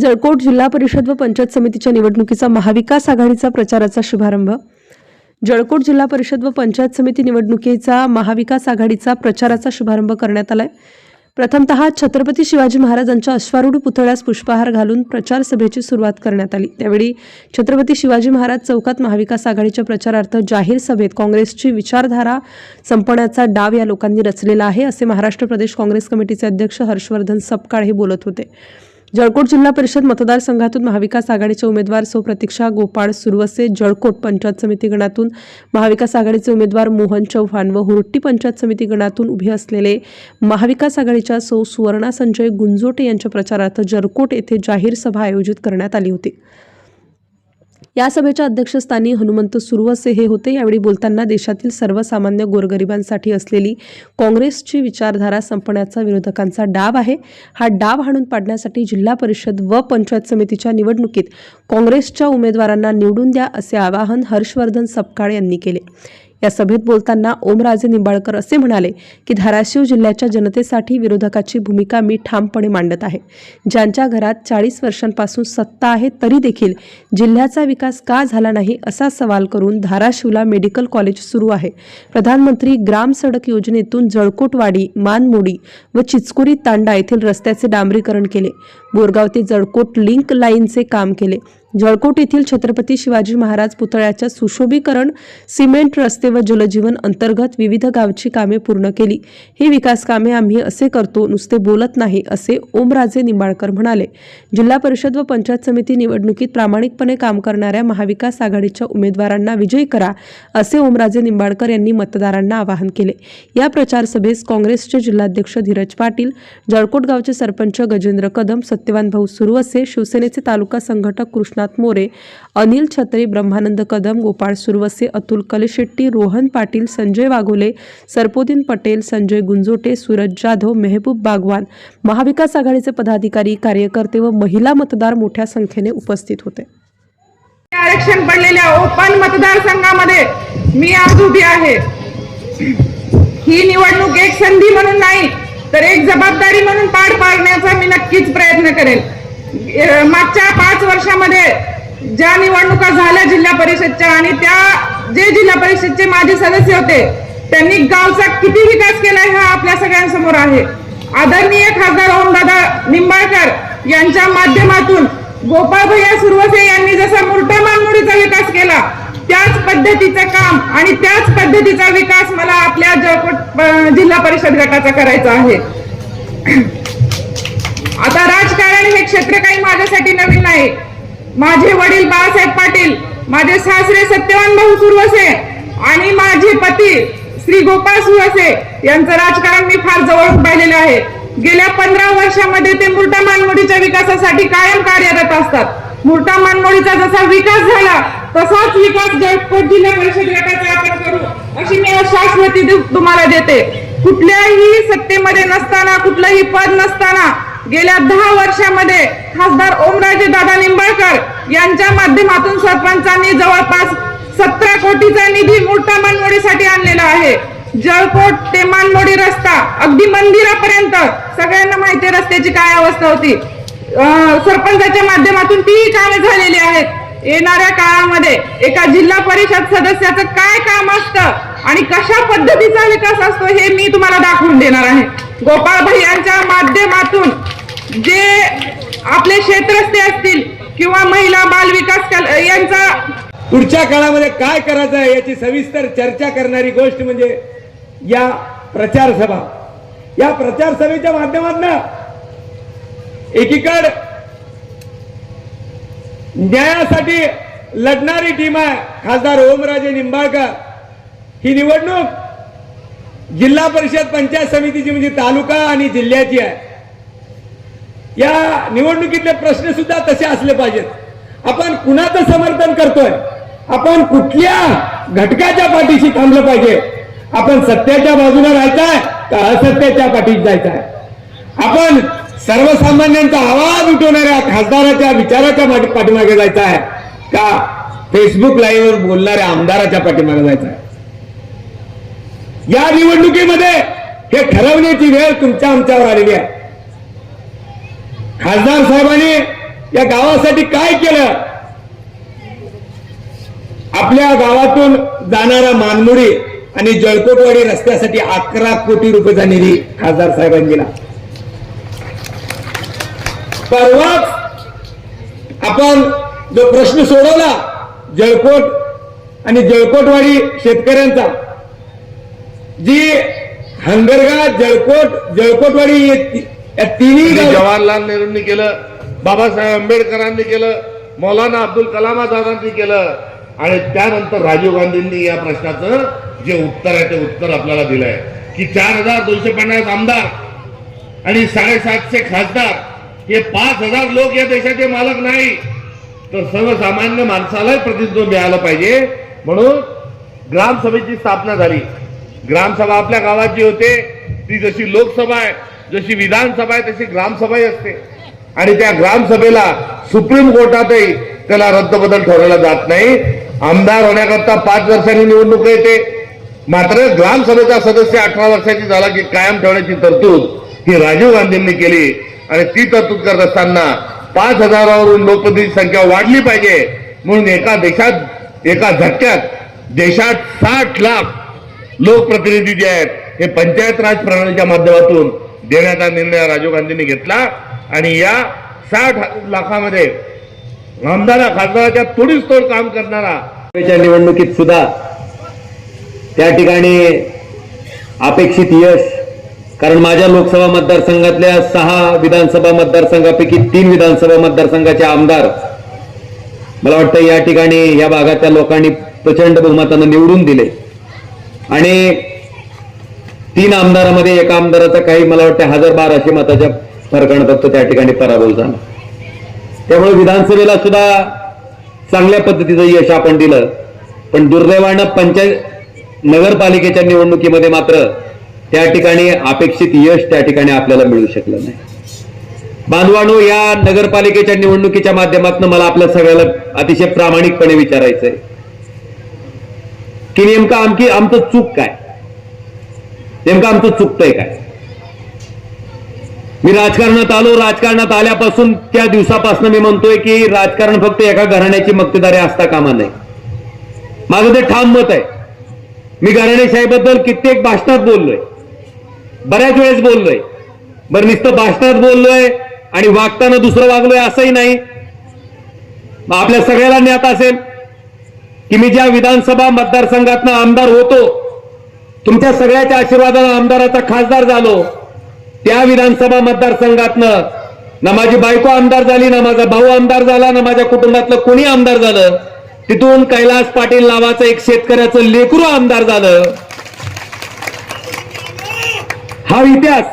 जळकोट जिल्हा परिषद व पंचायत समितीच्या निवडणुकीचा महाविकास आघाडीचा प्रचाराचा शुभारंभ. जळकोट जिल्हा परिषद व पंचायत समिती निवडणुकीचा महाविकास आघाडीचा प्रचाराचा शुभारंभ करण्यात आलाय. प्रथमतः छत्रपती शिवाजी महाराजांच्या अश्वारूढ पुतळ्यास पुष्पहार घालून प्रचार सभेची सुरुवात करण्यात आली. त्यावेळी छत्रपती शिवाजी महाराज चौकात महाविकास आघाडीच्या प्रचारार्थ जाहीर सभेत काँग्रेसची विचारधारा संपण्याचा डाव या लोकांनी रचलेला आहे असे महाराष्ट्र प्रदेश काँग्रेस कमिटीचे अध्यक्ष हर्षवर्धन सपकाळ हे बोलत होते. जळकोट जिल्हा परिषद मतदारसंघातून महाविकास आघाडीचे उमेदवार सौ प्रतीक्षा गोपाळ सुरवसे जळकोट पंचायत समिती गणातून महाविकास आघाडीचे उमेदवार मोहन चव्हाण व हुरट्टी पंचायत समिती गणातून उभे असलेले महाविकास आघाडीच्या सौ सुवर्णा संजय गुंजोटे यांच्या प्रचारार्थ जळकोट येथे जाहीर सभा आयोजित करण्यात आली होती. या सभेच्या अध्यक्षस्थानी हनुमंत सुरवसे हे होते. यावेळी बोलताना देशातील सर्वसामान्य गोरगरिबांसाठी असलेली काँग्रेसची विचारधारा संपण्याचा विरोधकांचा डाव आहे. हा डाव हाणून पाडण्यासाठी जिल्हा परिषद व पंचायत समितीच्या निवडणुकीत काँग्रेसच्या उमेदवारांना निवडून द्या असे आवाहन हर्षवर्धन सपकाळ यांनी केले. या सभेत बोलताना ओमराजे निंबाळकर असे म्हणाले की धाराशिव जिल्ह्याच्या जनतेसाठी विरोधकाची भूमिका मी ठामपणे मांडत आहे. ज्यांच्या घरात चाळीस वर्षांपासून सत्ता आहे तरी देखील जिल्ह्याचा विकास का झाला नाही असा सवाल करून धाराशिवला मेडिकल कॉलेज सुरू आहे. प्रधानमंत्री ग्राम सडक योजनेतून जळकोटवाडी मानमोडी व चिचकुरी तांडा येथील रस्त्याचे डांबरीकरण केले. बोरगाव ते जळकोट लिंक लाईनचे काम केले. जळकोट येथील छत्रपती शिवाजी महाराज पुतळ्याच्या सुशोभीकरण सिमेंट रस्ते व जलजीवन अंतर्गत विविध गावची कामे पूर्ण केली. ही विकास कामे आम्ही असे करतो नुसते बोलत नाही असे ओमराजे निंबाळकर म्हणाले. जिल्हा परिषद व पंचायत समिती निवडणुकीत प्रामाणिकपणे काम करणाऱ्या महाविकास आघाडीच्या उमेदवारांना विजयी करा असे ओमराजे निंबाळकर यांनी मतदारांना आवाहन केले. या प्रचार सभेस काँग्रेसचे जिल्हाध्यक्ष धीरज पाटील जळकोट गावचे सरपंच गजेंद्र कदम सत्यवान भाऊ सुरवसे शिवसेनेचे तालुका संघटक कृष्णात मोरे अनिल छत्रे ब्रह्मानंद कदम गोपाळ सुरवसे अतुल कलेशेट्टी रोहन पाटील संजय वाघोले सरपोदीन पटेल संजय गुंजोटे सूरज जाधव मेहबूब बागवान महाविकास आघाडीचे पदाधिकारी कार्यकर्ते व महिला मतदार मोठ्या संख्येने उपस्थित होते. आरक्षण पडलेल्या ओपन मतदारसंघामध्ये मी आज उभी आहे. ही निवडणूक एक संधी म्हणून नाही तर एक जबाबदारी म्हणून पार पाडण्याचा मी नक्कीच प्रयत्न करेल. मागच्या पाच वर्षामध्ये ज्या निवडणुका झाल्या जिल्हा परिषदच्या आणि त्या जे जिल्हा परिषदचे माजी सदस्य होते त्यांनी गावचा किती विकास केला हा आपल्या सगळ्यांसमोर आहे. आदरणीय खासदार ओमदादा निंबाळकर यांच्या माध्यमातून गोपाळ भैया सुरवसे यांनी जसा मुरटा मानमुडीचा विकास केला त्याच पद्धतीचं काम आणि त्याच पद्धतीचा विकास मला आपल्या जळकोट जिल्हा परिषद गटाचा करायचा आहे. आता राजकारण हे क्षेत्र काही माझ्यासाठी नवीन नाही. माझे वडील बाळासाहेब पाटील माझे सासरे सत्यवान भाऊ सुरवसे आणि माझे पती श्री गोपाळ सुरवसे यांचं राजकारण मी फार जवळून पाहिलेलं आहे. गेल्या पंधरा वर्षामध्ये ते मुरटा मानमोडीच्या विकासासाठी कायम कार्यरत असतात. मुरटा मानमोडीचा जसा विकास झाला तसाच विकास जळकोट जिल्हा परिषद गटाचा आपण करू. अशी मी शाश्वती तुम्हाला देते. कुठल्याही सत्तेमध्ये नसताना कुठलंही पद नसताना गेल्या दहा वर्षामध्ये खासदार ओमराजे दादा निंबाळकर यांच्या माध्यमातून सरपंचांनी जवळपास सतरा कोटीचा निधी मोठा मानमोडीसाठी आणलेला आहे. जळकोट ते मानमोडी रस्ता अगदी मंदिरापर्यंत सगळ्यांना माहिती आहे रस्त्याची काय अवस्था होती. सरपंचाच्या माध्यमातून तीही कामे झालेली आहेत. येणाऱ्या काळामध्ये एका जिल्हा परिषद सदस्याचं काय काम असतं आणि कशा पद्धतीचा विकास असतो हे मी तुम्हाला दाखवून देणार आहे. गोपाळ यांच्या माध्यमातून जे आपले क्षेत्रस्थे असतील किंवा महिला बाल विकास यांचा पुढच्या काळामध्ये काय करायचं आहे याची सविस्तर चर्चा करणारी गोष्ट म्हणजे या प्रचार सभा. या प्रचार सभेच्या माध्यमातून एकीकडे न्यायासाठी लढणारी टीम आहे खासदार ओमराजे निंबाळकर. ही निवडणूक जिल्हा परिषद पंचायत समितीची म्हणजे तालुका आणि जिल्ह्याची आहे. या निवडणुकीतले प्रश्न सुद्धा तसे असले पाहिजेत. आपण कुणाचं समर्थन करतोय? आपण कुठल्या घटकाच्या पाठीशी थांबलं पाहिजे? आपण सत्याच्या बाजूला राहायचंय का असत्याच्या पाठीशी आहे? आपण सर्वसामान्यांचा आवाज उठवणाऱ्या खासदाराच्या विचाराच्या पाठीमागे जायचं आहे. का फेसबुक लाईव्हवर बोलणाऱ्या आमदाराच्या पाठीमागे जायचं आहे? या निवडणुकीमध्ये हे ठरवण्याची वेळ तुमच्या आमच्यावर आलेली आहे. खासदार साहेबांनी या गावासाठी काय केलं? आपल्या गावातून जाणारा मानमुडी आणि जळकोटवाडी रस्त्यासाठी अकरा कोटी रुपयाचा निधी खासदार साहेबांनी दिला. परवाच आपण जो प्रश्न सोडवला जळकोट आणि जळकोटवाडी शेतकऱ्यांचा जी हंगरगा जळकोट जळकोटवाडी या तिन्ही जवाहरलाल नेहरूंनी केलं बाबासाहेब आंबेडकरांनी केलं मौलाना अब्दुल कलाम आझादांनी केलं आणि त्यानंतर राजीव गांधींनी या प्रश्नाचं जे उत्तर आहे ते उत्तर आपल्याला दिलंय. की चार हजार दोनशे पन्नास आमदार आणि साडेसातशे खासदार हे पाच हजार लोक या देशाचे मालक नाही. तर सर्वसामान्य माणसालाही प्रतिनिधित्व मिळालं पाहिजे. म्हणून ग्रामसभेची स्थापना झाली. ग्रामसभा आपल्या गावाची होते. ती जशी लोकसभा आहे जशी विधानसभा आहे तशी ग्रामसभाही असते. आणि त्या ग्रामसभेला सुप्रीम कोर्टातही त्याला रद्दबदल ठरवला जात नाही. आमदार होण्याकरता पाच वर्षांनी निवडणूक येते. मात्र ग्रामसभेचा सदस्य अठरा वर्षाची झाला की कायम ठेवण्याची तरतूद ही राजीव गांधींनी केली. आणि ती तरतूद करत असताना पाच हजारावरून लोकप्रतिनिधी संख्या वाढली पाहिजे. म्हणून एका देशात एका झटक्यात देशात साठ लाख लोकप्रतिनिधी जे आहेत हे पंचायत राज प्रणालीच्या माध्यमातून देण्याचा निर्णय राजीव गांधींनी घेतला. आणि या साठ लाखामध्ये आमदारा खासदाराच्या थोडीच तोड काम करणारा निवडणुकीत सुद्धा त्या ठिकाणी अपेक्षित यश कारण माझ्या लोकसभा मतदारसंघातल्या सहा विधानसभा मतदारसंघापैकी तीन विधानसभा मतदारसंघाचे आमदार मला वाटतं या ठिकाणी या भागातल्या लोकांनी प्रचंड बहुमतानं निवडून दिले. आणि तीन आमदारामध्ये एका आमदाराचा काही मला वाटतं हजार बाराशे मताच्या फरकानं फक्त त्या ठिकाणी पराभव झाला. त्यामुळे विधानसभेला सुद्धा चांगल्या पद्धतीचं यश आपण दिलं. पण दुर्दैवानं पंचायत नगरपालिकेच्या निवडणुकीमध्ये मात्र त्या ठिकाणी अपेक्षित यश त्या ठिकाणी आपल्याला मिळू शकलं नाही. बांधवानो या नगरपालिकेच्या निवडणुकीच्या माध्यमातून मला आपल्या सगळ्याला अतिशय प्रामाणिकपणे विचारायचंय. की नेमकं आमची आमचं चूक काय? नेमकं आमचं चुकतंय काय? मी राजकारणात आलो राजकारणात आल्यापासून त्या दिवसापासून मी म्हणतोय की राजकारण फक्त एका घराण्याची मक्तेदारी असता कामा नाही माझं ते ठाम मत आहे. मी घराणेशाहीबद्दल कित्येक भाषणात बोललोय. बऱ्याच वेळेस बोललोय. बरं नुसतं भाषणात बोललोय आणि वागताना दुसरं वागलोय असंही नाही. मग आपल्या सगळ्याला ज्ञात असेल की मी ज्या विधानसभा मतदारसंघातनं आमदार होतो तुमच्या सगळ्याच्या आशीर्वादानं आमदाराचा खासदार झालो त्या विधानसभा मतदारसंघातनं ना माझी बायको आमदार झाली ना माझा भाऊ आमदार झाला ना माझ्या कुटुंबातलं कोणी आमदार झालं तिथून कैलास पाटील नावाचं एक शेतकऱ्याचं लेकरू आमदार झालं. हा इतिहास.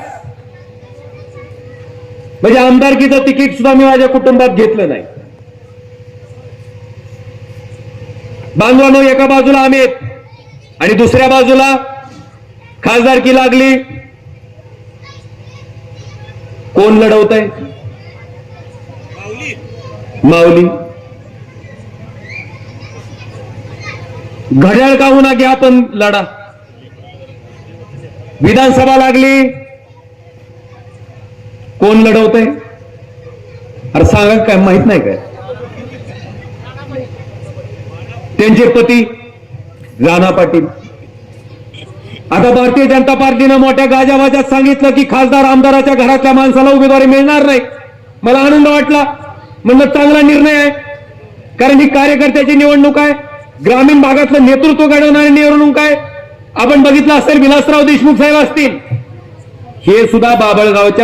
म्हणजे आमदारकीचं तिकीट सुद्धा मी माझ्या कुटुंबात घेतलं नाही. बांधवानो एका बाजूला अमित आणि दुसऱ्या बाजूला खासदारकी लागली. कोण लढवत आहे माऊली. घड्याळ का होणार घ्या आपण लढा? विधानसभा लागली. कोण लढवतय? अरे सांगा काय माहीत नाही काय? त्यांचे पती राणा पाटील. आता भारतीय जनता पार्टीनं मोठ्या गाजावाजात सांगितलं की खासदार आमदाराच्या घरातल्या माणसाला उमेदवारी मिळणार नाही. मला आनंद वाटला. म्हणलं चांगला निर्णय आहे. कारण ही कार्यकर्त्याची निवडणूक आहे. ग्रामीण भागातलं नेतृत्व घडवणारी निवडणूक आहे. आपण बघितलं असेल विलासराव देशमुख साहेब असतील. हे सुद्धा बाबळगावच्या